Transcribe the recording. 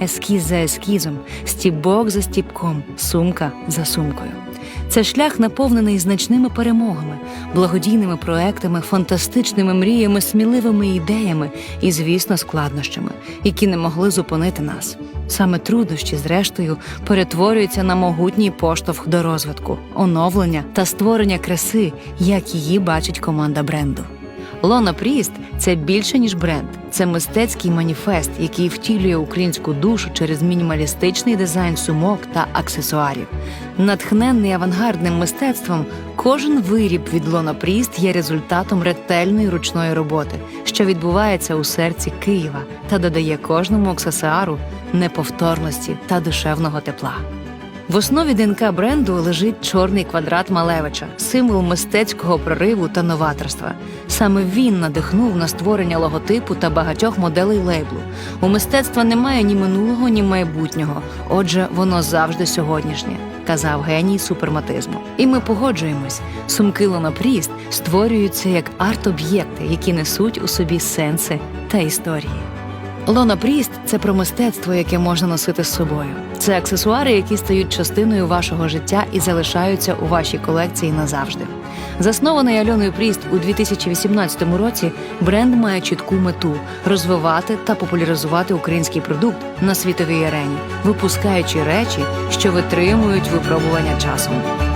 ескіз за ескізом, стібок за стібком, сумка за сумкою. Це шлях наповнений значними перемогами, благодійними проектами, фантастичними мріями, сміливими ідеями і, звісно, складнощами, які не могли зупинити нас. Саме труднощі, зрештою, перетворюються на могутній поштовх до розвитку, оновлення та створення краси, як її бачить команда бренду. Лона Пріст це більше ніж бренд, це мистецький маніфест, який втілює українську душу через мінімалістичний дизайн сумок та аксесуарів. Натхненний авангардним мистецтвом, кожен виріб від Лона Пріст є результатом ретельної ручної роботи, що відбувається у серці Києва та додає кожному аксесуару неповторності та душевного тепла. В основі ДНК бренду лежить чорний квадрат Малевича, символ мистецького прориву та новаторства. Саме він надихнув на створення логотипу та багатьох моделей лейблу. У мистецтва немає ні минулого, ні майбутнього. Отже, воно завжди сьогоднішнє, казав геній суперматизму. І ми погоджуємось. Сумки Лонопріст створюються як арт-об'єкти, які несуть у собі сенси та історії. Лона Пріст це про мистецтво, яке можна носити з собою. Це аксесуари, які стають частиною вашого життя і залишаються у вашій колекції назавжди. Заснований Альоною Пріст у 2018 році, бренд має чітку мету розвивати та популяризувати український продукт на світовій арені, випускаючи речі, що витримують випробування часом.